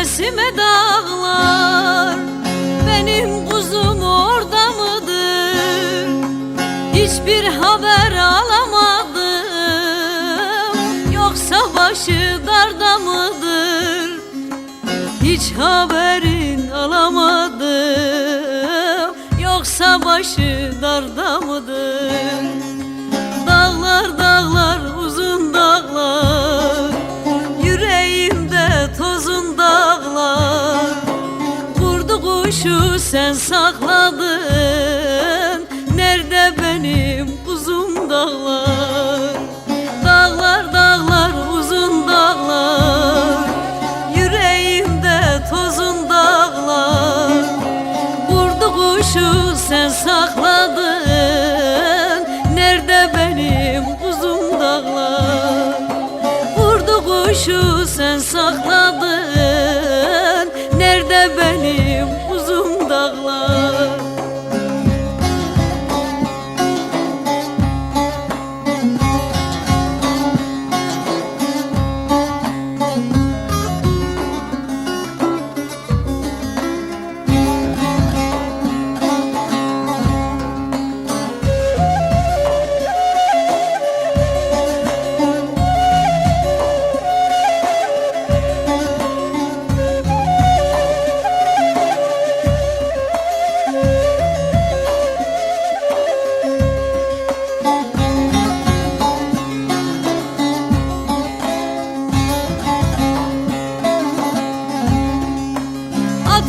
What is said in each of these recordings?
Çevresime dağlar. Benim kuzum orada mıdır? Hiçbir haber alamadım. Yoksa başı darda mıdır? Hiç haberin alamadım. Yoksa başı darda mıdır kuşu sen sakladın. Nerede benim kuzum dağlar? Dağlar dağlar uzun dağlar. Yüreğimde tozun dağlar. Kurdu kuşu sen sakladın. Nerede benim kuzum dağlar? Kurdu kuşu sen sakladın benim kuzum dağlar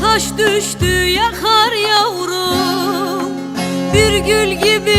Ataş düştü yakar yavrum. Bir gül gibi